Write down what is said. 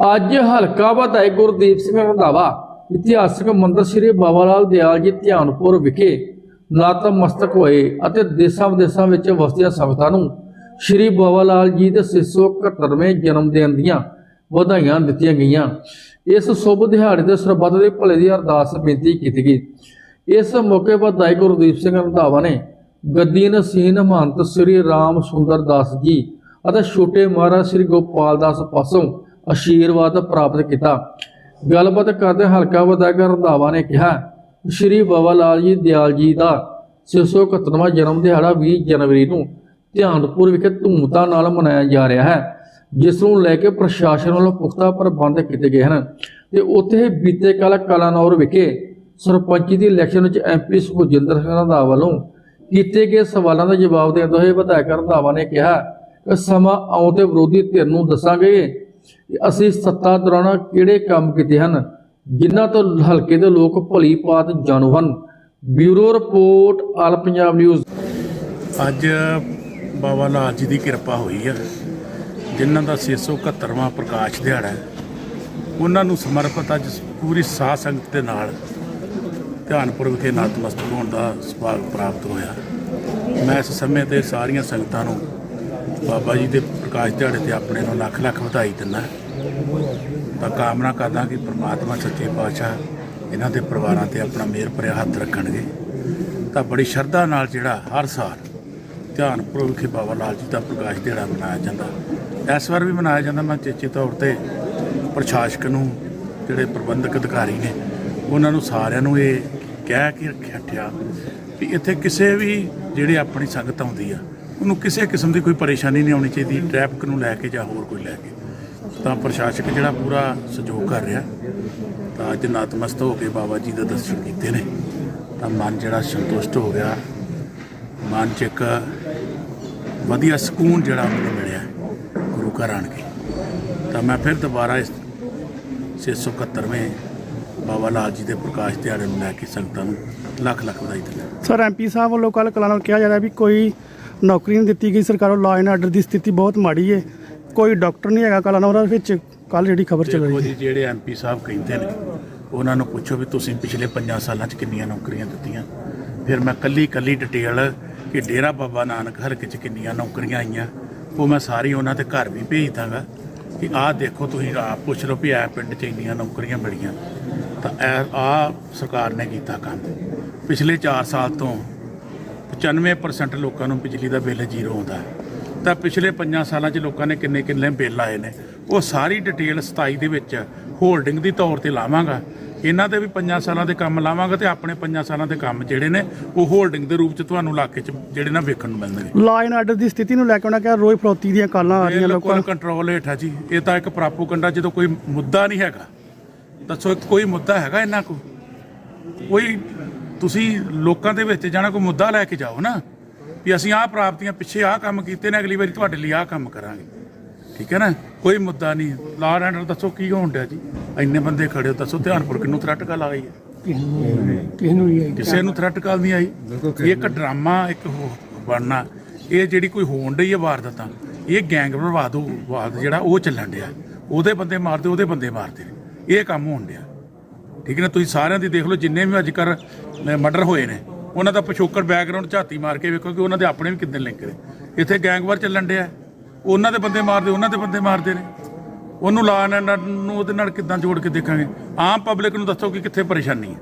ਅੱਜ ਹਲਕਾ ਵਧਾਈ ਗੁਰਦੀਪ ਸਿੰਘ ਰੰਧਾਵਾ, ਇਤਿਹਾਸਕ ਮੰਦਰ ਸ੍ਰੀ ਬਾਬਾ ਲਾਲ ਦਿਆਲ ਜੀ ਧਿਆਨਪੁਰ ਵਿਖੇ ਨਤਮਸਤਕ ਹੋਏ ਅਤੇ ਦੇਸ਼ਾਂ ਵਿਦੇਸ਼ਾਂ ਵਿੱਚ ਵਸਦੀਆਂ ਸੰਗਤਾਂ ਨੂੰ ਸ੍ਰੀ ਬਾਬਾ ਲਾਲ ਜੀ ਦੇ 671ਵੇਂ ਜਨਮ ਦਿਨ ਦੀਆਂ ਵਧਾਈਆਂ ਦਿੱਤੀਆਂ ਗਈਆਂ। ਇਸ ਸ਼ੁਭ ਦਿਹਾੜੇ ਦੇ ਸਰਬੱਤ ਦੇ ਭਲੇ ਦੀ ਅਰਦਾਸ ਬੇਨਤੀ ਕੀਤੀ ਗਈ। ਇਸ ਮੌਕੇ ਵਧਾਈ ਗੁਰਦੀਪ ਸਿੰਘ ਰੰਧਾਵਾ ਨੇ ਗੱਦੀ ਨਸੀਨ ਮਹੰਤ ਸ੍ਰੀ ਰਾਮ ਸੁੰਦਰ ਦਾਸ ਜੀ ਅਤੇ ਛੋਟੇ ਮਹਾਰਾਜ ਸ੍ਰੀ ਗੋਪਾਲ ਦਾਸ ਪਾਸੋਂ ਆਸ਼ੀਰਵਾਦ ਪ੍ਰਾਪਤ ਕੀਤਾ। ਗੱਲਬਾਤ ਕਰਦੇ ਹਲਕਾ ਵਿਧਾਇਕ ਰੰਧਾਵਾ ਨੇ ਕਿਹਾ, ਸ੍ਰੀ ਬਾਬਾ ਲਾਲ ਜੀ ਦਿਆਲ ਜੀ ਦਾ 671ਵਾਂ ਜਨਮ ਦਿਹਾੜਾ 20 ਜਨਵਰੀ ਨੂੰ ਧਿਆਨਪੁਰ ਵਿਖੇ ਧੂਮਧਾਮ ਨਾਲ ਮਨਾਇਆ ਜਾ ਰਿਹਾ ਹੈ, ਜਿਸ ਨੂੰ ਲੈ ਕੇ ਪ੍ਰਸ਼ਾਸਨ ਵੱਲੋਂ ਪੁਖਤਾ ਪ੍ਰਬੰਧ ਕੀਤੇ ਗਏ ਹਨ ਤੇ ਉੱਥੇ ਬੀਤੇ ਕੱਲ ਕਲਾਨੌਰ ਵਿਖੇ ਸਰਪੰਚੀ ਦੀ ਇਲੈਕਸ਼ਨ ਵਿੱਚ ਐਮਪੀ ਸੁਖਜਿੰਦਰ ਸਿੰਘ ਰੰਧਾਵਾ ਵੱਲੋਂ ਕੀਤੇ ਗਏ ਸਵਾਲਾਂ ਦਾ ਜਵਾਬ ਦਿੰਦੇ ਹੋਏ ਵਿਧਾਇਕ ਰੰਧਾਵਾ ਨੇ ਕਿਹਾ ਕਿ ਸਮਾਂ ਆਉਣ ਤੇ ਵਿਰੋਧੀ ਧਿਰ ਨੂੰ ਦੱਸਾਂਗੇ ਅਸੀਂ ਸੱਤਾ ਦੌਰਾਨ ਕਿਹੜੇ ਕੰਮ ਕੀਤੇ ਹਨ? ਜਿਨ੍ਹਾਂ ਤੋਂ ਹਲਕੇ ਦੇ ਲੋਕ ਭਲੀ ਪਾਤ ਜਾਣੂ ਹਨ। Bureau report, all Punjab news. ਅੱਜ ਬਾਬਾ ਲਾਲ ਜੀ ਦੀ ਕਿਰਪਾ ਹੋਈ ਹੈ ਜਿਨ੍ਹਾਂ ਦਾ 671ਵਾਂ ਪ੍ਰਕਾਸ਼ ਦਿਹਾੜਾ ਹੈ। ਉਹਨਾਂ ਨੂੰ ਸਮਰਪਿਤ ਅੱਜ ਪੂਰੀ ਸਾਧ ਸੰਗਤ ਦੇ ਨਾਲ ਧਿਆਨਪੁਰ ਵਿਖੇ ਨਤਮਸਤਕ ਹੋਣ ਦਾ ਸੁਭਾਗ ਪ੍ਰਾਪਤ ਹੋਇਆ। ਮੈਂ ਇਸ ਸਮੇਂ ਤੇ ਸਾਰੀਆਂ ਸੰਗਤਾਂ ਨੂੰ ਬਾਬਾ ਜੀ ਦੇ ਪ੍ਰਕਾਸ਼ ਦਿਹਾੜੇ ਤੇ ਆਪਣੇ ਨੂੰ ਲੱਖ ਲੱਖ ਵਧਾਈ ਦਿੰਦਾ। ਤਾਂ ਕਾਮਨਾ ਕਰਦਾ ਕਿ ਪ੍ਰਮਾਤਮਾ ਸੱਚੇ ਪਾਤਸ਼ਾਹ ਇਹਨਾਂ ਦੇ ਪਰਿਵਾਰਾਂ ਤੇ ਆਪਣਾ ਮਿਹਰ ਭਰਿਆ ਹੱਥ ਰੱਖਣਗੇ। ਤਾਂ ਬੜੀ ਸ਼ਰਧਾ ਨਾਲ ਜਿਹੜਾ ਹਰ ਸਾਲ ਧਿਆਨਪੁਰ ਵਿਖੇ ਬਾਬਾ ਲਾਲ ਜੀ ਦਾ ਪ੍ਰਕਾਸ਼ ਦਿਹਾੜਾ ਮਨਾਇਆ ਜਾਂਦਾ। ਇਸ ਵਾਰ ਵੀ ਮਨਾਇਆ ਜਾਂਦਾ। ਮੈਂ ਚੇਚੇ ਤੌਰ ਤੇ ਪ੍ਰਸ਼ਾਸਕ ਨੂੰ, ਜਿਹੜੇ ਪ੍ਰਬੰਧਕ ਅਧਿਕਾਰੀ ਨੇ, ਉਹਨਾਂ ਨੂੰ ਸਾਰਿਆਂ ਨੂੰ ਇਹ ਕਹਿ ਕੇ ਰੱਖਿਆ ਵੀ ਇੱਥੇ ਕਿਸੇ ਵੀ ਜਿਹੜੇ ਆਪਣੀ ਸੰਗਤ ਆਉਂਦੀ ਆ ਉਹਨੂੰ ਕਿਸੇ ਕਿਸਮ ਦੀ ਕੋਈ ਪਰੇਸ਼ਾਨੀ ਨਹੀਂ ਆਉਣੀ ਚਾਹੀਦੀ ਟ੍ਰੈਫਿਕ ਨੂੰ ਲੈ ਕੇ ਜਾਂ ਹੋਰ ਕੋਈ ਲੈ ਕੇ। ਤਾਂ ਪ੍ਰਸ਼ਾਸਕ ਜਿਹੜਾ ਪੂਰਾ ਸਹਿਯੋਗ ਕਰ ਰਿਹਾ। ਤਾਂ ਅੱਜ ਨਤਮਸਤ ਹੋ ਕੇ ਬਾਬਾ ਜੀ ਦੇ ਦਰਸ਼ਨ ਕੀਤੇ ਨੇ। ਤਾਂ ਮਨ ਜਿਹੜਾ ਸੰਤੁਸ਼ਟ ਹੋ ਗਿਆ। ਮਨ ਚ ਇੱਕ ਵਧੀਆ ਸਕੂਨ ਜਿਹੜਾ ਮੈਨੂੰ ਮਿਲਿਆ ਗੁਰੂ ਘਰ ਆਣ ਕੇ। ਤਾਂ ਮੈਂ ਫਿਰ ਦੁਬਾਰਾ ਇਸ 671ਵੇਂ ਬਾਬਾ ਲਾਲ ਜੀ ਦੇ ਪ੍ਰਕਾਸ਼ ਦਿਹਾੜੇ ਨੂੰ ਲੈ ਕੇ ਸੰਗਤਾਂ ਨੂੰ ਲੱਖ ਲੱਖ ਵਧਾਈ ਦਿੰਦਾ। ਸਰ ਐਮਪੀ ਸਾਹਿਬ ਵੱਲੋਂ ਕੱਲ ਕਲਾਨੌਰ ਕਿਹਾ ਜਾ ਰਿਹਾ ਵੀ ਕੋਈ ਨੌਕਰੀ ਨਹੀਂ ਦਿੱਤੀ ਗਈ। ਸਰਕਾਰ ਲਾਅ ਐਂਡ ਆਰਡਰ ਦੀ ਸਥਿਤੀ ਬਹੁਤ ਮਾੜੀ ਹੈ ਕੋਈ ਡਾਕਟਰ ਨਹੀਂ ਹੈਗਾ ਕਲਾਨੌਰ ਵਿੱਚ। ਕੱਲ ਜਿਹੜੀ ਖਬਰ ਚੱਲ ਦੇਖੋ ਰਹੀ ਹੈ ਜੀ ਜਿਹੜੇ ਐਮਪੀ ਸਾਹਿਬ ਕਹਿੰਦੇ ਨੇ ਉਹਨਾਂ ਨੂੰ ਪੁੱਛੋ ਵੀ ਤੁਸੀਂ ਪਿਛਲੇ 5 ਸਾਲਾਂ 'ਚ ਕਿੰਨੀਆਂ ਨੌਕਰੀਆਂ ਦਿੱਤੀਆਂ। ਫਿਰ ਮੈਂ ਕੱਲੀ ਕੱਲੀ ਡਿਟੇਲ ਕਿ ਡੇਰਾ ਬਾਬਾ ਨਾਨਕ ਹਲਕੇ 'ਚ ਕਿੰਨੀਆਂ ਨੌਕਰੀਆਂ ਆਈਆਂ। ਉਹ ਮੈਂ ਸਾਰੀ ਉਹਨਾਂ ਦੇ ਘਰ ਵੀ ਭੇਜ ਦਾਂਗਾ ਕਿ ਆਹ ਦੇਖੋ ਤੁਸੀਂ ਆਪ ਪੁੱਛ ਲਓ ਵੀ ਐ ਪਿੰਡ 'ਚ ਇੰਨੀਆਂ ਨੌਕਰੀਆਂ ਮਿਲੀਆਂ। ਤਾਂ ਇਹ ਆਹ ਸਰਕਾਰ ਨੇ ਕੀਤਾ ਕੰਮ। ਪਿਛਲੇ 4 ਸਾਲ ਤੋਂ 95% ਲੋਕਾਂ ਨੂੰ ਬਿਜਲੀ ਦਾ ਬਿੱਲ ਜ਼ੀਰੋ ਆਉਂਦਾ ਹੈ। ਤਾਂ ਪਿਛਲੇ 5 ਸਾਲਾਂ 'ਚ ਲੋਕਾਂ ਨੇ ਕਿੰਨੇ ਕਿੰਨੇ ਬਿੱਲ ਆਏ ਨੇ। ਉਹ ਸਾਰੀ ਡਿਟੇਲ 27 ਦੇ ਵਿੱਚ ਹੋਲਡਿੰਗ ਦੀ ਤੌਰ ਤੇ ਲਾਵਾਂਗਾ। ਇਹਨਾਂ ਦੇ ਵੀ 5 ਸਾਲਾਂ ਦੇ ਕੰਮ ਲਾਵਾਂਗਾ ਤੇ ਆਪਣੇ 5 ਸਾਲਾਂ ਦੇ ਕੰਮ ਜਿਹੜੇ ਨੇ ਉਹ ਹੋਲਡਿੰਗ ਦੇ ਰੂਪ 'ਚ ਤੁਹਾਨੂੰ ਇਲਾਕੇ 'ਚ ਜਿਹੜੇ ਨਾ ਵੇਖਣ ਨੂੰ ਮਿਲਣਗੇ। ਲਾਅ ਐਂਡ ਆਰਡਰ ਦੀ ਸਥਿਤੀ ਨੂੰ ਲੈ ਕੇ ਉਹਨਾਂ ਕਿਹਾ ਰੋਜ਼ ਫਰੋਤੀ ਦੀਆਂ ਕਾਲਾਂ ਆ ਰਹੀਆਂ ਲੋਕਾਂ ਨੂੰ। ਕੰਟਰੋਲ ਹੇਠ ਆ ਜੀ। ਇਹ ਤਾਂ ਇੱਕ ਪ੍ਰਾਪੋਗੰਡਾ ਜਦੋਂ ਕੋਈ ਮੁੱਦਾ ਨਹੀਂ ਹੈਗਾ ਦੱਸੋ ਕੋਈ ਮੁੱਦਾ ਹੈਗਾ ਇਹਨਾਂ ਕੋ ਕੋਈ ਤੁਸੀਂ ਲੋਕਾਂ ਦੇ ਵਿੱਚ ਜਾਣਾ ਕੋਈ ਮੁੱਦਾ ਲੈ ਕੇ ਜਾਓ ਨਾ ਵੀ ਅਸੀਂ ਆਹ ਪ੍ਰਾਪਤੀਆਂ ਪਿੱਛੇ ਆਹ ਕੰਮ ਕੀਤੇ ਨੇ ਅਗਲੀ ਵਾਰੀ ਤੁਹਾਡੇ ਲਈ ਆਹ ਕੰਮ ਕਰਾਂਗੇ। ਠੀਕ ਹੈ ਨਾ? ਕੋਈ ਮੁੱਦਾ ਨਹੀਂ। ਲਾਅ ਐਂਡ ਦੱਸੋ ਕੀ ਹੋਣ ਡਿਆ ਜੀ? ਇੰਨੇ ਬੰਦੇ ਖੜੇ ਹੋ ਦੱਸੋ ਧਿਆਨਪੁਰ ਕਿੰਨੂੰ ਥ੍ਰੈਟ ਕਾਲ ਆਈ ਹੈ? ਕਿਸੇ ਨੂੰ ਥ੍ਰੈਟ ਕਾਲ ਨਹੀਂ ਆਈ? ਇਹ ਇੱਕ ਡਰਾਮਾ ਇੱਕ ਹੋ- ਬਣਨਾ। ਇਹ ਜਿਹੜੀ ਕੋਈ ਹੋਣ ਡਈ ਹੈ ਵਾਰਦਾਤਾਂ ਇਹ ਗੈਂਗ ਵਿਵਾਦ ਵਾਦ ਜਿਹੜਾ ਉਹ ਚੱਲਣ ਡਿਆ। ਉਹਦੇ ਬੰਦੇ ਮਾਰਦੇ ਉਹਦੇ ਬੰਦੇ ਮਾਰਦੇ ਨੇ। ਇਹ ਕੰਮ ਹੋਣ ਡਿਆ। ਠੀਕ ਹੈ ਨਾ? ਤੁਸੀਂ ਸਾਰਿਆਂ ਦੀ ਦੇਖ ਲਓ, ਜਿੰਨੇ ਵੀ ਅੱਜ ਕੱਲ ਮਰਡਰ ਹੋਏ ਨੇ, ਉਹਨਾਂ ਦਾ ਪਿਛੋਕੜ ਬੈਕਗ੍ਰਾਉਂਡ ਝਾਤੀ ਮਾਰ ਕੇ ਵੇਖੋ ਕਿ ਉਹਨਾਂ ਦੇ ਆਪਣੇ ਵੀ ਕਿੰਨੇ ਲਿੰਕ ਨੇ। ਇੱਥੇ ਗੈਂਗਵਾਰ ਚੱਲਣ ਡਿਆ। ਉਹਨਾਂ ਦੇ ਬੰਦੇ ਮਾਰਦੇ, ਉਹਨਾਂ ਦੇ ਬੰਦੇ ਮਾਰਦੇ ਨੇ। ਉਹਨੂੰ ਲਾ ਨੂੰ ਉਹਦੇ ਨਾਲ ਕਿੱਦਾਂ ਜੋੜ ਕੇ ਦੇਖਾਂਗੇ? ਆਮ ਪਬਲਿਕ ਨੂੰ ਦੱਸੋ ਕਿ ਕਿੱਥੇ ਪਰੇਸ਼ਾਨੀ ਹੈ।